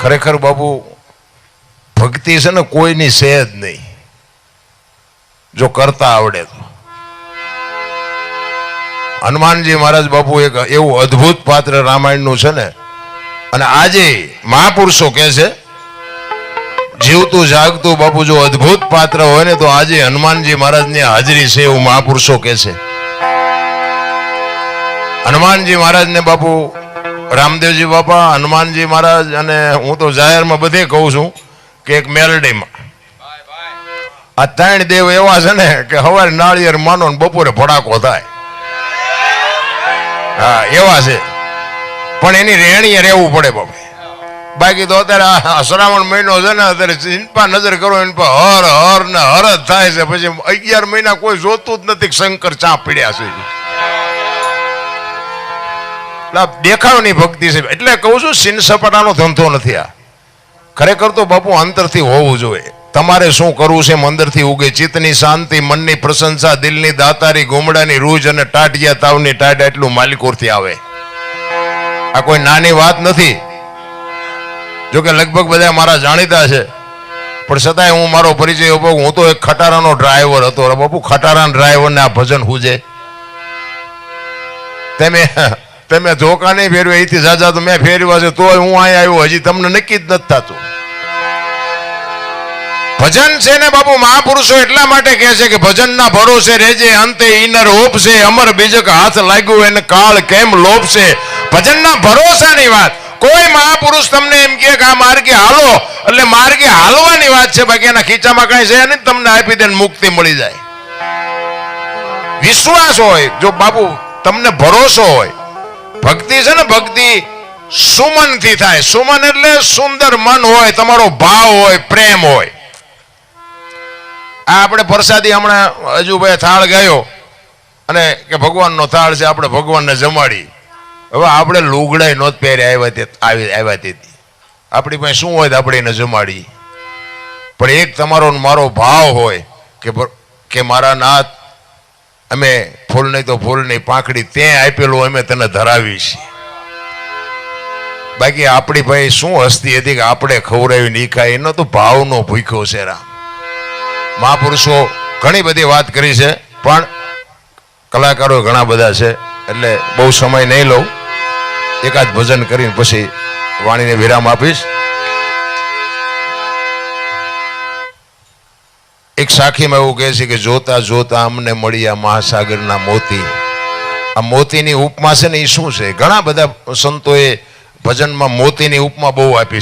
ખરેખર બાબુ ભક્તિ છે ને કોઈની છે જ નહીં. જો કરતા આવડે તો. હનુમાનજી મહારાજ બાપુ એક એવું અદ્ભુત પાત્ર રામાયણનું છે ને, અને આજે મહાપુરુષો કહે છે, જીવતું જાગતું બાપુ જો અદ્ભુત પાત્ર હોય ને તો આજે હનુમાનજી મહારાજની હાજરી છે એવું મહાપુરુષો કહે છે. હનુમાનજી મહારાજને બાપુ રામદેવજી બાપા, હનુમાનજી મહારાજ અને હું તો જાહેરમાં બધે કહું છું કે એક મેલડીમાં. આ ત્રણ દેવ એવા છે ને કે હવારે નાળિયેર માનો ને બપોરે ભડાકો થાય. હા, એવા છે. પણ એની રેણીએ રહેવું પડે બાપુ. બાકી તો અત્યારે આ શ્રાવણ મહિનો છે ને, અત્યારે ચિંપા નજર કરો એની પર હર હર ને હર જ થાય છે. પછી અગિયાર મહિના કોઈ જોતું જ નથી શંકર ચા પીડ્યા છે. દેખાવની ભક્તિ છે. એટલે કહું છું સિન સપાટાનો ધંધો નથી આ. ખરેખર તો બાપુ અંતરથી હોવું જોઈએ. તમારે શું કરવું છે એમ અંદરથી ઉગે. ચિત્તની શાંતિ, મનની પ્રશંસા, દિલની દાતારી, ગોમડાની રૂજ અને ટાટિયા તાવની ટાટ એટલું માલિકોરથી આવે. આ કોઈ નાની વાત નથી. જોકે લગભગ બધા મારા જાણીતા છે. પણ છતાંય હું મારો પરિચય આપું હું તો એક ખટારાનો ડ્રાઈવર હતો. બાપુ, ખટારાના ડ્રાઈવરને આ ભજન હુજે. તમે તમે ધોકા નહીં ફેરવે અહીંથી સાજા તો મેં ફેર્યો છે તોય હું અહીંયા આવ્યો, હજી તમને નક્કી જ નથી થતું. ભજન છે ને બાપુ, મહાપુરુષો એટલા માટે કહે છે કે ભજનના ભરોસે રેજે અંતે ઇનર ઓપશે અમર બીજક હાથ લાગ્યું એને કાળ કેમ લોપશે ભજનના ભરોસાની વાત. કોઈ મહાપુરુષ તમને એમ કે આ માર્ગે હાલો, એટલે માર્ગે હાલવાની વાત છે, બાકી એના ખીચામાં કઈ છે નહીં, તમને આપી દે મુક્તિ મળી જાય. વિશ્વાસ હોય, જો બાપુ, તમને ભરોસો હોય ભક્તિ છે ને, ભક્તિ સુમનથી થાય. સુમન એટલે સુંદર મન હોય, તમારો ભાવ હોય, પ્રેમ હોય. આ આપણે પ્રસાદી હમણાં હજુ ભાઈ થાળ ગયો અને કે ભગવાનનો થાળ છે, આપણે ભગવાનને જમાડી. હવે આપણે લુગડાય નોત પહેર્યા, આવ્યા તે આવી આવ્યા તેથી. આપણી પાસે શું હોય તો આપણે એને જમાડી પણ એક તમારો મારો ભાવ હોય કે કે મારા નાથ અમે ફૂલ નહીં તો ફૂલની પાંખડી તે આપેલું અમે તને ધરાવીશ બાકી આપણી ભાઈ શું હસ્તી હતી કે આપણે ખવડાવી નહીં ખાય એનો તો ભાવનો ભૂખ્યો છે રામ. મહાપુરુષો ઘણી બધી વાત કરી છે, પણ કલાકારો ઘણા બધા છે, એટલે બહુ સમય નહીં લઉં. એકાદ ભજન કરીને પછી વાણીને વિરામ આપીશ. એક સાખીમાં એવું કહે છે કે જોતા જોતા અમને મળ્યા મહાસાગરના મોતી. આ મોતીની ઉપમા છે ને એ શું છે? ઘણા બધા સંતોએ ભજનમાં મોતીની ઉપમા બહુ આપી છે.